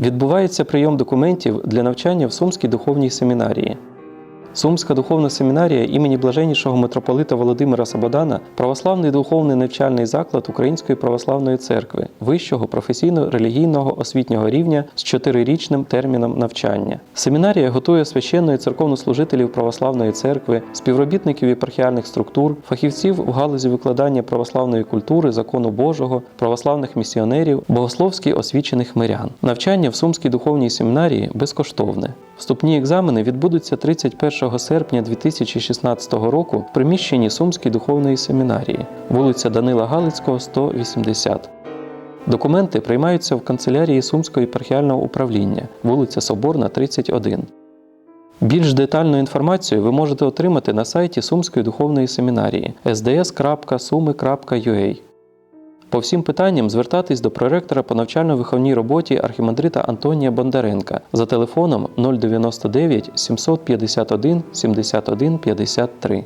Відбувається прийом документів для навчання в Сумській духовній семінарії. Сумська духовна семінарія імені блаженнішого митрополита Володимира Сабодана православний духовний навчальний заклад Української православної церкви вищого професійно-релігійного освітнього рівня з чотирирічним терміном навчання. Семінарія готує священної церковнослужителів православної церкви, співробітників єпархіальних структур, фахівців у галузі викладання православної культури, закону Божого, православних місіонерів, богословськи освічених мирян. Навчання в Сумській духовній семінарії безкоштовне. Вступні екзамени відбудуться 31 серпня 2016 року в приміщенні Сумської духовної семінарії, вулиця Данила Галицького, 180. Документи приймаються в канцелярії Сумського єпархіального управління, вулиця Соборна, 31. Більш детальну інформацію ви можете отримати на сайті Сумської духовної семінарії sds.sumi.ua. По всім питанням звертатись до проректора по навчально-виховній роботі архімандрита Антонія Бондаренка за телефоном 099 751 71 53.